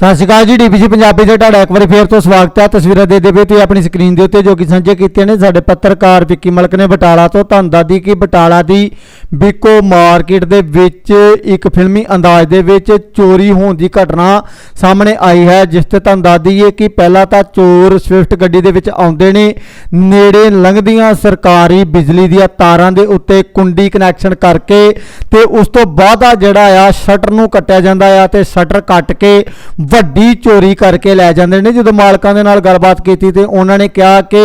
ਸਤਿ ਸ਼੍ਰੀ ਅਕਾਲ ਜੀ, ਡੀਪੀਸੀ ਪੰਜਾਬੀ 'ਤੇ ਤੁਹਾਡਾ ਇੱਕ ਵਾਰੀ ਫੇਰ ਤੋਂ ਸਵਾਗਤ ਹੈ। ਤਸਵੀਰਾਂ ਦੇ ਦੇ ਤੁਸੀਂ ਆਪਣੀ ਸਕਰੀਨ ਦੇ ਉੱਤੇ ਜੋ ਕਿ ਸਾਂਝੇ ਕੀਤੀਆਂ ਨੇ। ਸਾਡੇ ਪੱਤਰਕਾਰ ਵਿੱਕੀ ਮਲਕ ਨੇ ਬਟਾਲਾ ਤੋਂ ਤੁਹਾਨੂੰ ਦੱਸਦੀ ਕਿ ਬਟਾਲਾ ਦੀ ਬਿਕੋ ਮਾਰਕੀਟ ਦੇ ਵਿੱਚ ਇੱਕ ਫਿਲਮੀ ਅੰਦਾਜ਼ ਦੇ ਵਿੱਚ ਚੋਰੀ ਹੋਣ ਦੀ ਘਟਨਾ ਸਾਹਮਣੇ ਆਈ ਹੈ, ਜਿਸ ਤੇ ਤੁਹਾਨੂੰ ਦੱਸ ਦਈਏ ਕਿ ਪਹਿਲਾਂ ਤਾਂ ਚੋਰ ਸਵਿਫਟ ਗੱਡੀ ਦੇ ਵਿੱਚ ਆਉਂਦੇ ਨੇ, ਨੇੜੇ ਲੰਘਦੀਆਂ ਸਰਕਾਰੀ ਬਿਜਲੀ ਦੀਆਂ ਤਾਰਾਂ ਦੇ ਉੱਤੇ ਕੁੰਡੀ ਕਨੈਕਸ਼ਨ ਕਰਕੇ ਤੇ ਉਸ ਤੋਂ ਬਾਅਦ ਆ ਜਿਹੜਾ ਆ, ਸ਼ਟਰ ਨੂੰ ਕੱਟਿਆ ਜਾਂਦਾ ਆ ਤੇ ਸ਼ਟਰ ਕੱਟ ਕੇ ਵੱਡੀ ਚੋਰੀ ਕਰਕੇ ਲੈ ਜਾਂਦੇ ਨੇ। ਜਦੋਂ ਮਾਲਕਾਂ ਦੇ ਨਾਲ ਗੱਲਬਾਤ ਕੀਤੀ ਤੇ ਉਹਨਾਂ ਨੇ ਕਿਹਾ ਕਿ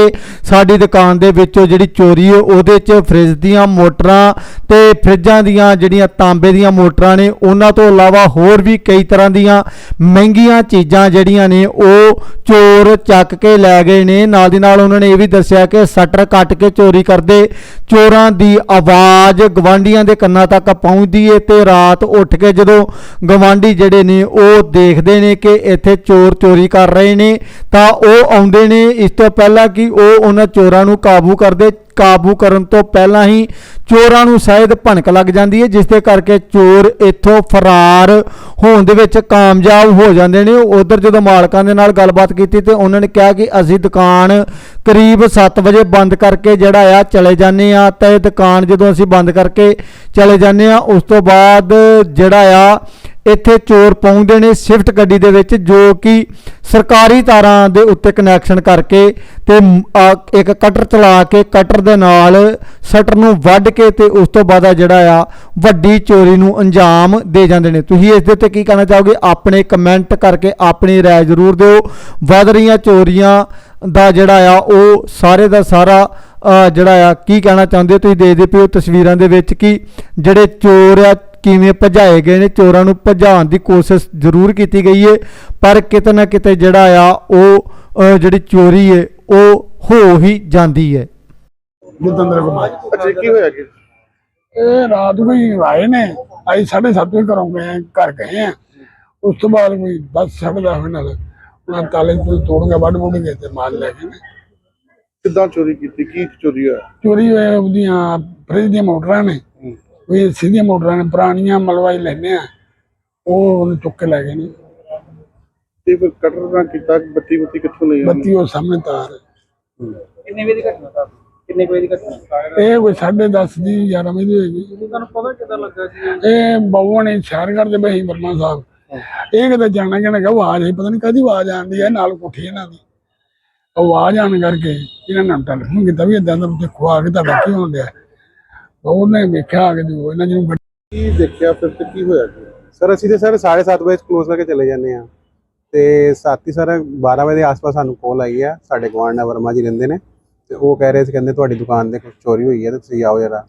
ਸਾਡੀ ਦੁਕਾਨ ਦੇ ਵਿੱਚੋਂ ਜਿਹੜੀ ਚੋਰੀ ਹੈ, ਉਹਦੇ 'ਚ ਫ੍ਰਿਜ ਦੀਆਂ ਮੋਟਰਾਂ ਤੇ ਫਰਿੱਜਾਂ ਦੀਆਂ ਜਿਹੜੀਆਂ ਤਾਂਬੇ ਦੀਆਂ ਮੋਟਰਾਂ ਨੇ, ਉਹਨਾਂ ਤੋਂ ਇਲਾਵਾ ਹੋਰ ਵੀ ਕਈ ਤਰ੍ਹਾਂ ਦੀਆਂ ਮਹਿੰਗੀਆਂ ਚੀਜ਼ਾਂ ਜਿਹੜੀਆਂ ਨੇ, ਉਹ ਚੋਰ ਚੱਕ ਕੇ ਲੈ ਗਏ ਨੇ। ਨਾਲ ਦੀ ਨਾਲ ਉਹਨਾਂ ਨੇ ਇਹ ਵੀ ਦੱਸਿਆ ਕਿ ਸ਼ਟਰ ਕੱਟ ਕੇ ਚੋਰੀ ਕਰਦੇ ਚੋਰਾਂ ਦੀ ਆਵਾਜ਼ ਗਵਾਂਡੀਆਂ ਦੇ ਕੰਨਾਂ ਤੱਕ ਪਹੁੰਚਦੀ ਏ ਤੇ ਰਾਤ ਉੱਠ ਕੇ ਜਦੋਂ ਗਵਾਂਡੀ ਜਿਹੜੇ ਨੇ, ਉਹ ਦੇਖਦੇ ਨੇ ਕਿ ਇੱਥੇ ਚੋਰ ਚੋਰੀ ਕਰ ਰਹੇ ਨੇ, ਤਾਂ ਉਹ ਆਉਂਦੇ ਨੇ। ਇਸ ਤੋਂ ਪਹਿਲਾਂ ਕਿ ਉਹ ਉਹਨਾਂ ਚੋਰਾਂ ਨੂੰ ਕਾਬੂ ਕਰਦੇ ਕਾਬੂ ਕਰਨ ਤੋਂ ਪਹਿਲਾਂ ਹੀ ਚੋਰਾਂ ਨੂੰ ਸ਼ਾਇਦ ਭਣਕ ਲੱਗ ਜਾਂਦੀ ਹੈ, ਜਿਸ ਦੇ ਕਰਕੇ ਚੋਰ ਇੱਥੋਂ ਫਰਾਰ ਹੋਣ ਦੇ ਵਿੱਚ ਕਾਮਯਾਬ ਹੋ ਜਾਂਦੇ ਨੇ। ਉਧਰ ਜਦੋਂ ਮਾਲਕਾਂ ਦੇ ਨਾਲ ਗੱਲਬਾਤ ਕੀਤੀ ਤੇ ਉਹਨਾਂ ਨੇ ਕਿਹਾ ਕਿ ਅਸੀਂ ਦੁਕਾਨ ਕਰੀਬ 7 ਵਜੇ ਬੰਦ ਕਰਕੇ ਜਿਹੜਾ ਆ ਚਲੇ ਜਾਂਦੇ ਆ ਤਾਂ ਇਹ ਦੁਕਾਨ ਜਦੋਂ ਅਸੀਂ ਬੰਦ ਕਰਕੇ ਚਲੇ ਜਾਂਦੇ ਆ ਉਸ ਤੋਂ ਬਾਅਦ ਜਿਹੜਾ ਆ ਇੱਥੇ ਚੋਰ ਪਹੁੰਚਦੇ ਨੇ ਸ਼ਿਫਟ ਗੱਡੀ ਦੇ ਵਿੱਚ, ਜੋ ਕਿ ਸਰਕਾਰੀ ਤਾਰਾਂ ਦੇ ਉੱਤੇ ਕਨੈਕਸ਼ਨ ਕਰਕੇ ਤੇ ਇੱਕ ਕਟਰ ਚਲਾ ਕੇ ਕਟਰ ਦੇ ਨਾਲ ਸ਼ਟਰ ਨੂੰ ਵੱਢ ਕੇ ਤੇ ਉਸ ਤੋਂ ਬਾਅਦ ਜਿਹੜਾ ਆ, ਵੱਡੀ ਚੋਰੀ ਨੂੰ ਅੰਜਾਮ ਦੇ ਜਾਂਦੇ ਨੇ। ਤੁਸੀਂ ਇਸ ਦੇ ਉੱਤੇ ਕੀ ਕਹਿਣਾ ਚਾਹੋਗੇ? ਆਪਣੇ ਕਮੈਂਟ ਕਰਕੇ ਆਪਣੀ ਰਾਏ ਜ਼ਰੂਰ ਦਿਓ। ਵੱਧ ਰਹੀਆਂ ਚੋਰੀਆਂ ਦਾ ਜਿਹੜਾ ਆ, ਉਹ ਸਾਰੇ ਦਾ ਸਾਰਾ ਜਿਹੜਾ ਆ, ਕੀ ਕਹਿਣਾ ਚਾਹੁੰਦੇ ਹੋ? ਤੁਸੀਂ ਦੇਖਦੇ ਪਿਓ ਤਸਵੀਰਾਂ ਦੇ ਵਿੱਚ ਕਿ ਜਿਹੜੇ ਚੋਰ ਆ ਕਿਵੇਂ ਭਜਾਏ ਗਏ ਨੇ ਚੋਰਾਂ ਨੂੰ ਭਜਾਉਣ ਦੀ ਕੋਸ਼ਿਸ਼ ਜ਼ਰੂਰ ਕੀਤੀ ਗਈ ਹੈ ਪਰ ਕਿਤੇ ਨਾ ਕਿਤੇ ਜਿਹੜਾ ਆ ਉਹ ਜਿਹੜੀ ਚੋਰੀ ਹੈ ਉਹ ਹੋ ਹੀ ਜਾਂਦੀ ਹੈ ਜਤਿੰਦਰ ਕੁਮਾਰ। ਅੱਛਾ ਕੀ ਹੋਇਆ ਕਿ ਇਹ ਰਾਤ ਕੋਈ ਆਏ ਨੇ ਅਸੀਂ 7:30 ਵਜੇ ਘਰੋਂ ਗਏ ਘਰ ਗਏ ਆ ਉਸ ਤੋਂ ਬਾਅਦ ਕੋਈ ਬੱਸ ਛੱਡਦਾ ਹੋਏ ਨਾਲ ਉਹਨਾਂ ਤਾਲੇ ਤੋਂ ਤੋੜ ਕੇ ਵੱਢ ਵੁੱਢ ਗਏ ਤੇ ਮਾਲ ਲੈ ਗਏ ਨੇ। ਕਿੱਦਾਂ ਚੋਰੀ ਕੀਤੀ? ਕੀ ਚੋਰੀ ਹੋਇਆ? ਚੋਰੀ ਹੋਏ ਉਹਦੀਆਂ ਫਰਿੱਜ ਦੀਆਂ ਮੋਟਰਾਂ ਨੇ। ਕੋਈ ਸਿੱਧੀਆਂ ਮੋਟਰਾਂ ਨੇ ਪੁਰਾਣੀਆਂ ਮਲਵਾਈ ਲੈਨੇ ਆ। ਉਹ ਉਹਨੂੰ ਚੁੱਕ ਕੇ ਲੈ ਗਏ ਨੇ। ਤੇ ਫਿਰ ਕਟਰ ਨਾਲ ਕੀਤਾ ਬੱਤੀ ਬੱਤੀ ਕਿੱਥੋਂ ਲਈ? ਬੱਤੀ ਉਹ ਸਾਹਮਣੇ ਤਾਰ ਹੈ। ਕਿੰਨੇ ਵਜੇ ਦੀ ਘਟਨਾ ਸਰ? ਕਿੰਨੇ ਕੁ ਵਜੇ ਦੀ ਘਟਨਾ? ਇਹ ਕੋਈ 10:30 ਦੀ 11 ਵਜੇ ਦੀ ਹੋਏਗੀ। ਤੁਹਾਨੂੰ ਪਤਾ ਕਿਦਾਂ ਲੱਗਾ ਸੀ ਇਹ? ਬਾਬੂ ਨੇ ਸ਼ਹਿਰ ਕਰਦੇ ਬਈ ਵਰਮਾ ਸਾਹਿਬ। ਇਹ ਕਿਤੇ ਜਾਣਾ ਕਿਹਨੇ ਕਹਾ ਆਵਾਜ਼ ਆਈ ਪਤਾ ਨਹੀਂ ਕਦੀ ਆਵਾਜ਼ ਆਉਂਦੀ ਹੈ ਨਾਲ ਕੋਠੀ ਇਹਨਾਂ ਦੀ। ਆਵਾਜ਼ ਆਣ ਕਰਕੇ ਇਹਨਾਂ ਨੇ ਟੈਲੀਫੋਨ ਕੀਤਾ ਵੀ ਇਦਾਂ ਦਾ ਦੇਖੋ ਆ ਕੇ ਤੁਹਾਡਾ ਕੀ ਹੋਣ ਡਿਆ। ਉਹਨੇ ਵੇਖਿਆ ਆ ਜੋ ਇਹਨਾਂ ਜਿਹਨੂੰ ਕੀ ਦੇਖਿਆ ਫਿਰ ਤੇ ਕੀ ਹੋਇਆ ਕੀ ਸਰ, ਅਸੀਂ ਤੇ ਸਰ 7:30 ਵਜੇ ਕਲੋਜ਼ ਕਰਕੇ ਚਲੇ ਜਾਂਦੇ ਆ ਤੇ ਸਾਥੀ ਸਰ 12 ਵਜੇ ਦੇ ਆਸ-ਪਾਸ ਸਾਨੂੰ ਕਾਲ ਆਈ ਆ। ਸਾਡੇ ਗਵਾਂਢ ਨਾਲ ਵਰਮਾ ਜੀ ਰਹਿੰਦੇ ਨੇ। ਤੇ ਉਹ ਕਹਿ ਰਹੇ ਸੀ, ਕਹਿੰਦੇ ਤੁਹਾਡੀ ਦੁਕਾਨ ਦੇ ਕੁਝ ਚੋਰੀ ਹੋਈ ਹੈ ਤੇ ਤੁਸੀਂ ਆਓ ਜਰਾ।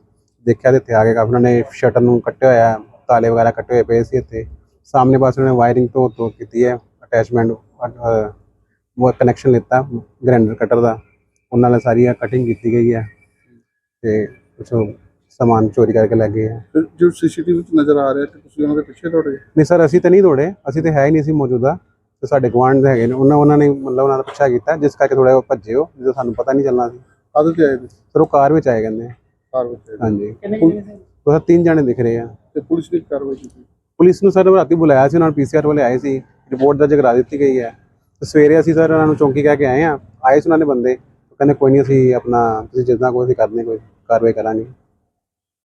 ਦੇਖਿਆ ਤੇ ਇੱਥੇ ਆ ਕੇ ਕਾਫੀ ਉਹਨਾਂ ਨੇ ਸ਼ਟਰ ਨੂੰ ਕੱਟਿਆ ਹੋਇਆ, ਤਾਲੇ ਵਗੈਰਾ ਕੱਟੇ ਹੋਏ ਪਏ ਸੀ ਇੱਥੇ। ਸਾਹਮਣੇ ਪਾਸੇ ਉਹਨਾਂ ਨੇ ਵਾਇਰਿੰਗ ਤੋਂ ਤੋਂ ਕੀਤੀ ਹੈ ਅਟੈਚਮੈਂਟ ਉਹ ਕਨੈਕਸ਼ਨ ਲਿੱਤਾ ਗ੍ਰਾਈਂਡਰ ਕਟਰ ਦਾ। ਉਹਨਾਂ ਨਾਲ ਸਾਰੀ ਕਟਿੰਗ ਕੀਤੀ ਗਈ ਹੈ। ਤੇ ਕੁਛ ਸਮਾਨ ਚੋਰੀ ਕਰਕੇ ਲੈ ਗਏ ਹੈ ਫਿਰ ਜੋ ਸੀਸੀਟੀਵੀ ਵਿੱਚ ਨਜ਼ਰ ਆ ਰਿਹਾ ਤੇ ਤੁਸੀਂ ਉਹਨਾਂ ਦੇ ਪਿੱਛੇ ਦੌੜੇ? ਨਹੀਂ ਸਰ ਅਸੀਂ ਤਾਂ ਨਹੀਂ ਦੌੜੇ। ਅਸੀਂ ਤਾਂ ਹੈ ਹੀ ਨਹੀਂ ਸੀ ਮੌਜੂਦਾ। ਤੇ ਸਾਡੇ ਗੁਆਂਢ ਦੇ ਹੈਗੇ ਨੇ। ਉਹਨਾਂ ਉਹਨਾਂ ਨੇ ਮਤਲਬ ਉਹਨਾਂ ਦਾ ਪਿੱਛਾ ਕੀਤਾ। ਜਿਸ ਕਰਕੇ ਥੋੜਾ ਭੱਜੇ ਉਹ ਜਦੋਂ ਸਾਨੂੰ ਪਤਾ ਨਹੀਂ ਚੱਲਣਾ ਸੀ। ਆਦਤ ਤੇ ਆਏ ਨੇ ਸਰ ਉਹ ਕਾਰ ਵਿੱਚ ਆਏ ਕਹਿੰਦੇ। ਕਾਰ ਵਿੱਚ ਆਏ। ਨੇ। ਹਾਂਜੀ ਕੁ ਉਹ ਤਿੰਨ ਜਣੇ ਦਿਖ ਰਹੇ ਆ। ਤੇ ਪੁਲਿਸ ਨੇ ਕਾਰਵਾਈ ਕੀਤੀ? ਪੁਲਿਸ ਨੂੰ ਸਰ ਰਾਤੀ ਬੁਲਾਇਆ ਸੀ ਉਹਨਾਂ ਨੂੰ ਪੀਸੀਆਰ ਵਾਲੇ ਆਏ ਸੀ। ਰਿਪੋਰਟ ਦਰਜ ਕਰਾ ਦਿੱਤੀ ਗਈ ਹੈ। ਤੇ ਸਵੇਰੇ ਅਸੀਂ ਸਰ ਉਹਨਾਂ ਨੂੰ ਚੌਂਕੀ ਕਹਿ ਕੇ ਆਏ ਆ ਆਏ ਸੀ ਉਹਨਾਂ ਨੇ ਬੰਦੇ। ਉਹ ਕਹਿੰਦੇ ਕੋਈ ਨਹੀਂ ਅਸੀਂ ਆਪਣਾ ਤੁਸੀਂ ਜਿੱਦਾਂ ਕੋਈ ਅਸੀਂ ਕਰਦੇ ਕੋਈ ਕਾਰਵਾਈ ਕਰਾਂਗੇ।